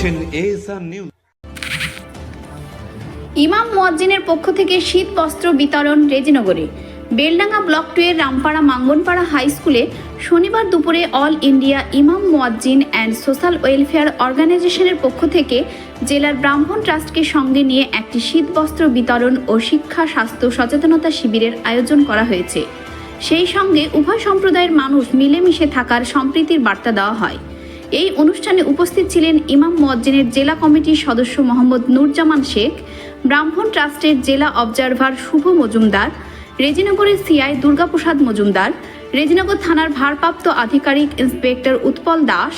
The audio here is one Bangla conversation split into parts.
দেখছেন এএসআর নিউজ ইমাম মুয়াজ্জিনের পক্ষ থেকে শীত, বস্ত্র বিতরণ রেজিনগরে। বেলডাঙ্গা ব্লক টু এর রামপাড়া মাঙ্গনপাড়া হাই স্কুলে শনিবার দুপুরে অল ইন্ডিয়া ইমাম মুয়াজ্জিন অ্যান্ড সোশ্যাল ওয়েলফেয়ার অর্গানাইজেশনের পক্ষ থেকে জেলার ব্রাহ্মণ ট্রাস্টকে সঙ্গে নিয়ে একটি শীত, বস্ত্র বিতরণ ও শিক্ষা, স্বাস্থ্য সচেতনতা শিবিরের আয়োজন করা হয়েছে। সেই সঙ্গে উভয় সম্প্রদায়ের মানুষ মিলেমিশে থাকার সম্প্রীতির বার্তা দেওয়া হয়। এই অনুষ্ঠানে উপস্থিত ছিলেন ইমাম মজ্জিনের জেলা কমিটির সদস্য মোহাম্মদ নূরজামান শেখ, ব্রাহ্মণ ট্রাস্টের জেলা অবজারভার শুভ মজুমদার, রেজিনগরের সিআই দুর্গাপ্রসাদ মজুমদার, রেজিনগর থানার ভারপ্রাপ্ত আধিকারিক inspector Utpal Das,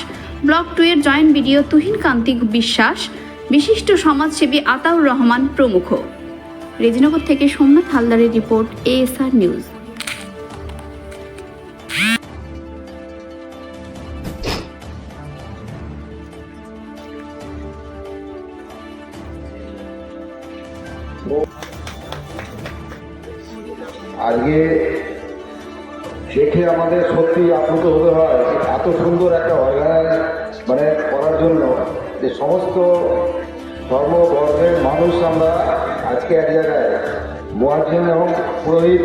block two এর জয়েন্ট বিডিও তুহিন কান্তিক বিশ্বাস, বিশিষ্ট সমাজসেবী আতাউর রহমান প্রমুখ। রেজিনগর থেকে সোমনাথ হালদারের রিপোর্ট এএসআর নিউজ। আজকে দেখে আমাদের সত্যি আপ্লুত হতে হয় এত সুন্দর একটা অর্গানাইজ মানে করার জন্য যে সমস্ত ধর্মবর্গের মানুষ আমরা আজকে এক জায়গায়। মোয়াজিন এবং পুরোহিত,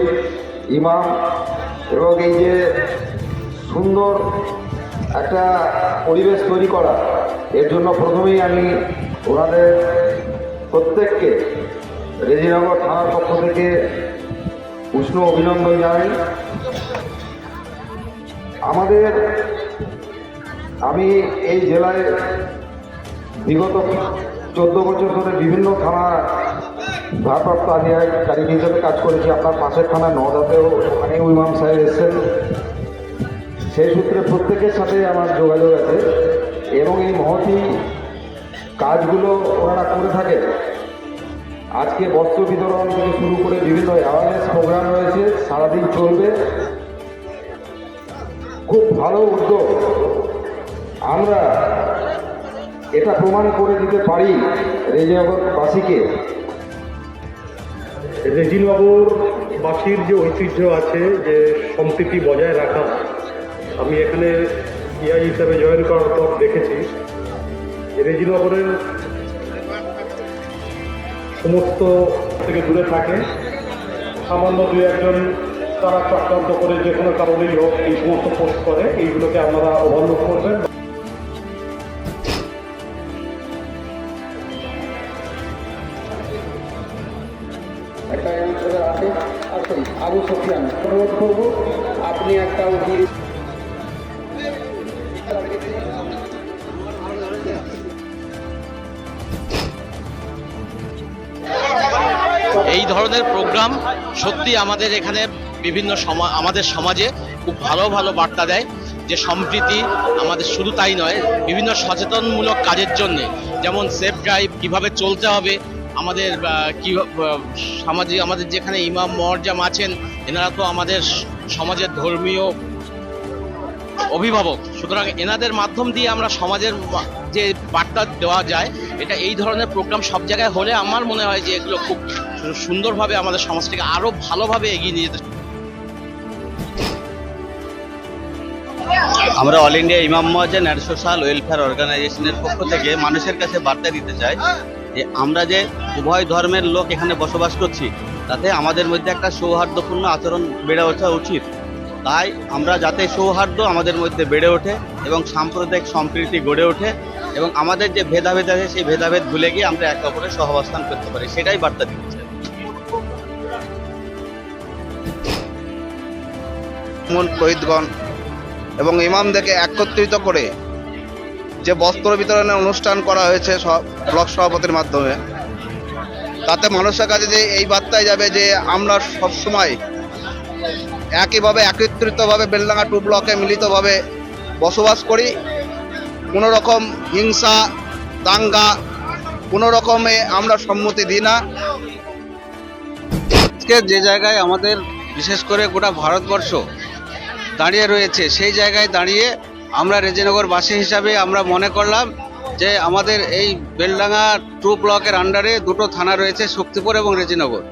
ইমাম এবং এই যে সুন্দর একটা পরিবেশ তৈরি করা, এর জন্য প্রথমেই আমি ওনাদের প্রত্যেককে রেজিনগর থানার পক্ষ থেকে উষ্ণ অভিনন্দন জানাই। আমাদের, আমি এই জেলায় বিগত চোদ্দ বছর ধরে বিভিন্ন থানা ভারপ্রাপ্ত আধিকারিক হিসেবে কাজ করেছি। আপনার পাশের থানা নদাতেও ওখানে ইমাম সাহেব এসছেন। সেই সূত্রে প্রত্যেকের সাথে আমার যোগাযোগ আছে এবং এই মহতি কাজগুলো ওনারা করে থাকে আজকে বস্ত্র বিতরণ থেকে শুরু করে বিভিন্ন অ্যাওয়ারনেস প্রোগ্রাম রয়েছে, সারাদিন চলবে। খুব ভালো উদ্যোগ। আমরা এটা প্রমাণ করে দিতে পারি রেজিনগরবাসীকে। রেজিনগরবাসীর যে ঐতিহ্য আছে, যে সম্প্রীতি বজায় রাখা, আমি এখানে ইআই হিসাবে জয়েন করার পর দেখেছি। রেজিনগরের সমস্ত থেকে দূরে থাকে। সামান্য দু একজন তারা চক্রান্ত করে যে কোনো কারণেই হোক এই সমস্ত পোস্ট করে, এইগুলোকে আপনারা ওভারলুক করবেন। একটা আছে। আবু সফিয়ান, অনুরোধ করব, আপনি একটা ধরনের প্রোগ্রাম সত্যি আমাদের এখানে বিভিন্ন সমা আমাদের সমাজে খুব ভালো ভালো বার্তা দেয় যে সম্প্রীতি আমাদের শুধু তাই নয় বিভিন্ন সচেতনমূলক কাজের জন্য। যেমন সেফ ড্রাইভ কীভাবে চলতে হবে আমাদের কি আহ, সমাজে আমাদের যেখানে ইমাম মর্জাম আছেন এনারা তো আমাদের সমাজের ধর্মীয় অভিভাবক। সুতরাং এনাদের মাধ্যম দিয়ে আমরা সমাজের যে বার্তা দেওয়া যায় এটা এই ধরনের প্রোগ্রাম সব জায়গায় হলে আমার মনে হয় যে এগুলো খুব সুন্দরভাবে আমাদের সমাজটাকে আরও ভালোভাবে এগিয়ে নিয়ে যেতে আমরা অল ইন্ডিয়া ইমাম মহাজেন অ্যান্ড সোশ্যাল ওয়েলফেয়ার অর্গানাইজেশনের পক্ষ থেকে মানুষের কাছে বার্তা দিতে চাই যে আমরা যে উভয় ধর্মের লোক এখানে বসবাস করছি, তাতে আমাদের মধ্যে একটা সৌহার্দ্যপূর্ণ আচরণ বেড়ে ওঠা উচিত। তাই আমরা যাতে সৌহার্দ্য আমাদের মধ্যে বেড়ে ওঠে এবং সাম্প্রদায়িক সম্প্রীতি গড়ে ওঠে এবং আমাদের যে ভেদাভেদ আছে, সেই ভেদাভেদ ভুলে গিয়ে আমরা একে অপরের সহাবস্থান করতে পারি। সেটাই বার্তা দিতে চাই শহীদগণ এবং ইমামদেরকে একত্রিত করে যে বস্ত্র বিতরণের অনুষ্ঠান করা হয়েছে ব্লক সভাপতির মাধ্যমে। তাতে মানুষের কাছে যে এই বার্তায় যাবে যে আমরা সবসময় একইভাবে, একত্রিতভাবে বেলডাঙ্গা টু ব্লকে মিলিতভাবে বসবাস করি। কোনো রকম হিংসা, দাঙ্গা কোনো রকমে আমরা সম্মতি দিই না। আজকে যে জায়গায় আমাদের, বিশেষ করে গোটা ভারতবর্ষ দাঁড়িয়ে রয়েছে। সেই জায়গায় দাঁড়িয়ে আমরা রেজিনগরবাসী হিসাবে আমরা মনে করলাম যে আমাদের এই বেলডাঙ্গা টু ব্লকের আন্ডারে দুটো থানা রয়েছে, শক্তিপুর এবং রেজিনগর।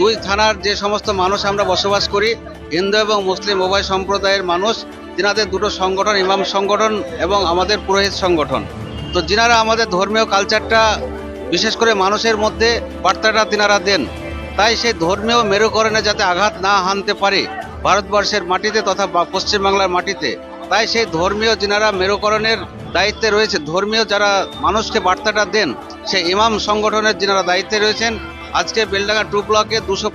দুই থানার যে সমস্ত মানুষ আমরা বসবাস করি, হিন্দু এবং মুসলিম উভয় সম্প্রদায়ের মানুষ, তিনাদের দুটো সংগঠন, ইমাম সংগঠন এবং আমাদের পুরোহিত সংগঠন। তো যিনারা আমাদের ধর্মীয় কালচারটা, বিশেষ করে মানুষের মধ্যে বার্তাটা তিনারা দেন। তাই সেই ধর্মীয় মেরুকরণে যাতে আঘাত না হানতে পারে ভারতবর্ষের মাটিতে তথা পশ্চিমবাংলার মাটিতে। তাই সেই ধর্মীয় যিনারা মেরুকরণের দায়িত্বে রয়েছে, ধর্মীয় যারা মানুষকে বার্তাটা দেন, সেই ইমাম সংগঠনের যিনারা দায়িত্বে রয়েছেন, আজকে বেলডাঙ্গা টু ব্লকে দুশো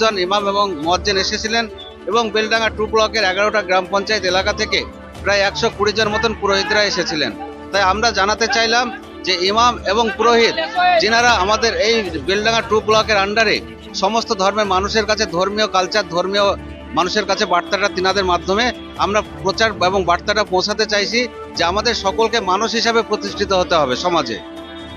জন ইমাম এবং মজ্জেন এসেছিলেন এবং বেলডাঙ্গা টু ব্লকের এগারোটা গ্রাম পঞ্চায়েত এলাকা থেকে প্রায় একশো কুড়ি জন মতন পুরোহিতরা এসেছিলেন। তাই আমরা জানাতে চাইলাম যে ইমাম এবং পুরোহিত যিনারা আমাদের এই বেলডাঙ্গা টু ব্লকের আন্ডারে সমস্ত ধর্মের মানুষের কাছে ধর্মীয় কালচার ধর্মীয় মানুষের কাছে বার্তাটা তিনাদের মাধ্যমে আমরা প্রচার এবং বার্তাটা পৌঁছাতে চাইছি যে আমাদের সকলকে মানুষ হিসাবে প্রতিষ্ঠিত হতে হবে সমাজে।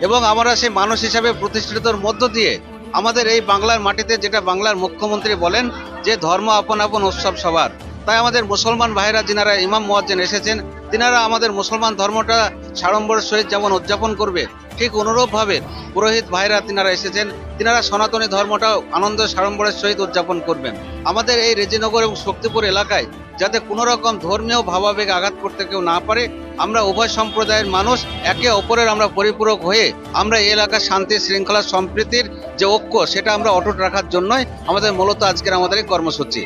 এবং আমরা সেই মানুষ হিসাবে প্রতিষ্ঠিতর মধ্য দিয়ে আমাদের এই বাংলার মাটিতে যেটা বাংলার মুখ্যমন্ত্রী বলেন যে ধর্ম আপন আপন উৎসব সবার। তাই আমাদের মুসলমান ভাইরা যিনারা ইমাম মুয়াজ্জেন এসেছেন, তিনারা আমাদের মুসলমান ধর্মটা সাড়ম্বরের সহিত যেমন উদযাপন করবে ঠিক অনুরূপভাবে পুরোহিত ভাইরা তিনারা এসেছেন। তিনারা সনাতনী ধর্মটাও আনন্দ সাড়ম্বরের সহিত উদযাপন করবেন। আমাদের এই রেজিনগর এবং শক্তিপুর এলাকায় যাতে কোনো রকম ধর্মীয় ভাবাবেগ আঘাত করতে কেউ না পারে, আমরা উভয় সম্প্রদায়ের মানুষ একে অপরের আমরা পরিপূরক হয়ে আমরা এই এলাকার শান্তি, শৃঙ্খলা, সম্প্রীতির যে ঐক্য, সেটা আমরা অটুট রাখার জন্যই আমাদের মূলত আজকের আমাদের এই কর্মসূচি।